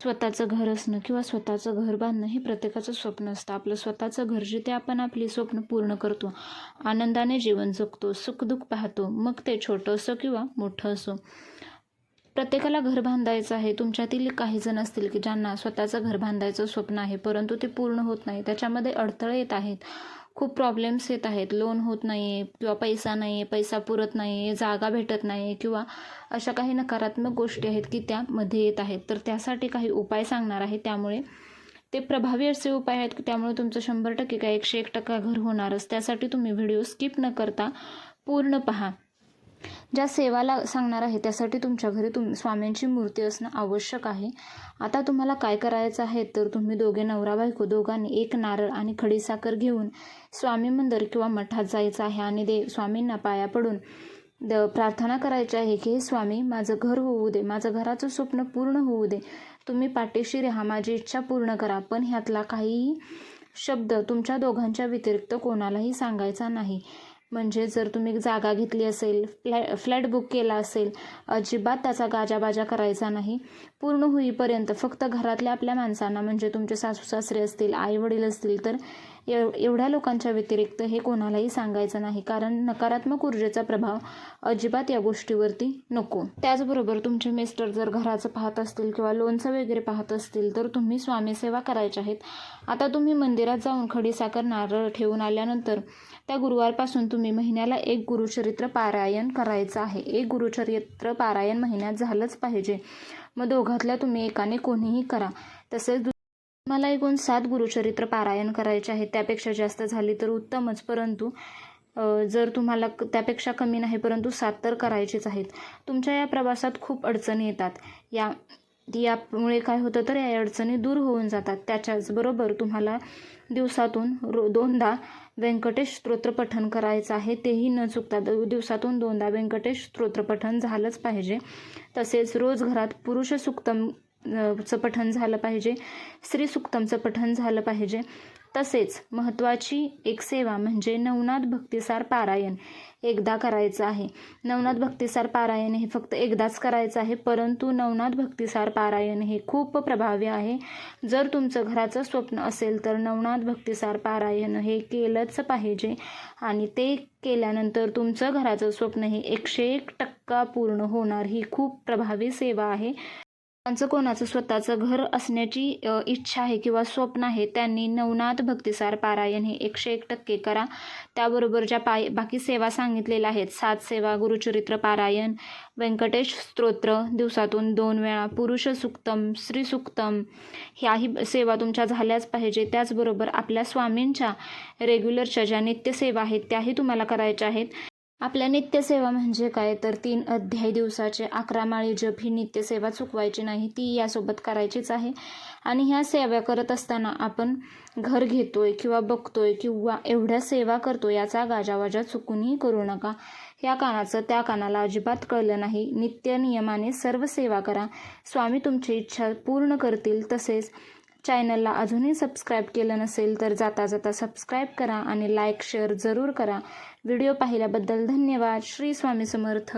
स्वतःचं घर असणं किंवा स्वतःचं घर बांधणं हे प्रत्येकाचं स्वप्न असतं. आपलं स्वतःचं घर जिथे आपण आपली स्वप्न पूर्ण करतो. आनंदाने जीवन जगतो सुखदुःख पाहतो मग ते छोटं असो किंवा मोठं असो. प्रत्येकाला घर बांधायचं आहे. तुमच्यातील काही जण असतील की ज्यांना स्वतःचं घर बांधायचं स्वप्न आहे परंतु ते पूर्ण होत नाही. त्याच्यामध्ये अडथळे येत आहेत. खूप प्रॉब्लेम्स येत आहेत. लोन होत नाही आहे किंवा पैसा नाही आहे पैसा पुरत नाही आहे जागा भेटत नाही आहे किंवा अशा काही नकारात्मक गोष्टी आहेत की त्यामध्ये येत आहेत. तर त्यासाठी काही उपाय सांगणार आहे. त्यामुळे ते प्रभावी असे उपाय आहेत की त्यामुळे तुमचं शंभर टक्के काय एकशे एक टक्का घर होणारच. त्यासाठी तुम्ही व्हिडिओ स्किप न करता पूर्ण पहा. ज्या सेवाला सांगणार आहे त्यासाठी तुमच्या घरी तुम स्वामींची मूर्ती असणं आवश्यक आहे. आता तुम्हाला काय करायचं आहे तर तुम्ही दोघे नवरा बायको दोघांनी एक नारळ आणि खडीसाखर घेऊन स्वामी मंदिर किंवा मठात जायचं आहे आणि दे स्वामींना पाया पडून द प्रार्थना करायची आहे की हे स्वामी माझं घर होऊ दे माझं घराचं स्वप्न पूर्ण होऊ दे. तुम्ही पाठीशी राहा माझी इच्छा पूर्ण करा. पण ह्यातला काहीही शब्द तुमच्या दोघांच्या व्यतिरिक्त कोणालाही सांगायचा नाही. म्हणजे जर तुम्ही जागा घेतली असेल फ्लॅ फ्लॅट बुक केला असेल अजिबात त्याचा गाजाबाजा करायचा नाही. पूर्ण होईपर्यंत फक्त घरातल्या आपल्या माणसांना म्हणजे तुमचे सासू सासरे असतील आई वडील असतील तर एव एवढ्या लोकांच्या व्यतिरिक्त हे कोणालाही सांगायचं नाही. कारण नकारात्मक ऊर्जेचा प्रभाव अजिबात या गोष्टीवरती नको. त्याचबरोबर तुमचे मिस्टर जर घराचं पाहत असतील किंवा लोनचं वगैरे पाहत असतील तर तुम्ही स्वामीसेवा करायच्या आहेत. आता तुम्ही मंदिरात जाऊन खडीसाखर नारळ ठेवून आल्यानंतर त्या गुरुवारपासून तुम्ही महिन्याला एक गुरुचरित्र पारायण करायचं आहे. एक गुरुचरित्र पारायण महिन्यात झालंच पाहिजे. मग दोघातल्या तुम्ही एकाने कोणीही करा. तसेच मला एकूण सात गुरुचरित्र पारायण करायचे आहे. त्यापेक्षा जास्त झाली तर उत्तमच. परंतु जर तुम्हाला त्यापेक्षा कमी नाही परंतु सात तर करायचेच आहेत. तुमच्या या प्रवासात खूप अडचणी येतात. या यामुळे काय होतं तर या अडचणी दूर होऊन जातात. त्याच्याचबरोबर तुम्हाला दिवसातून रो दोनदा व्यंकटेश स्तोत्र पठन करायचं आहे तेही न चुकता दिवसातून दोनदा व्यंकटेश स्तोत्र पठण झालंच पाहिजे. तसेच रोज घरात पुरुष सुक्तम चं पठन झालं पाहिजे स्त्री सुक्तमचं पठन झालं पाहिजे. तसेच महत्त्वाची एक सेवा म्हणजे नवनाथ भक्तिसार पारायण एकदा करायचं आहे. नवनाथ भक्तिसार पारायण हे फक्त एकदाच करायचं आहे परंतु नवनाथ भक्तिसार पारायण हे खूप प्रभावी आहे. जर तुमचं घराचं स्वप्न असेल तर नवनाथ भक्तिसार पारायण हे केलंच पाहिजे आणि ते केल्यानंतर तुमचं घराचं स्वप्न हे एकशे एक टक्का पूर्ण होणार ही खूप प्रभावी सेवा आहे. ज्यांचं कोणाचं स्वतःचं घर असण्याची इच्छा आहे किंवा स्वप्न आहे त्यांनी नवनाथ भक्तिसार पारायण हे एकशे एक टक्के करा. त्याबरोबर ज्या पाय बाकी सेवा सांगितलेल्या आहेत सात सेवा गुरुचरित्र पारायण व्यंकटेश स्तोत्र दिवसातून दोन वेळा पुरुष सुक्तम स्त्री सुक्तम ह्याही सेवा तुमच्या झाल्याच पाहिजे. त्याचबरोबर आपल्या स्वामींच्या रेग्युलरच्या ज्या नित्यसेवा आहेत त्याही तुम्हाला करायच्या आहेत. आपल्या नित्यसेवा म्हणजे काय? तर तीन अध्याय दिवसाचे अकरा माळी जप ही नित्यसेवा चुकवायची नाही ती यासोबत करायचीच आहे. आणि ह्या सेवा करत असताना आपण घर घेतोय किंवा बघतोय किंवा एवढ्या सेवा करतो याचा गाजावाजा चुकूनही करू नका. या कानाचं त्या कानाला अजिबात कळलं नाही. नित्य नियमाने सर्व सेवा करा. स्वामी तुमची इच्छा पूर्ण करतील तसेच चॅनलला अजूनही सबस्क्राईब केलं नसेल तर जाता जाता सबस्क्राईब करा आणि लाईक शेअर जरूर करा. व्हिडिओ पाहिल्याबद्दल धन्यवाद. श्री स्वामी समर्थ.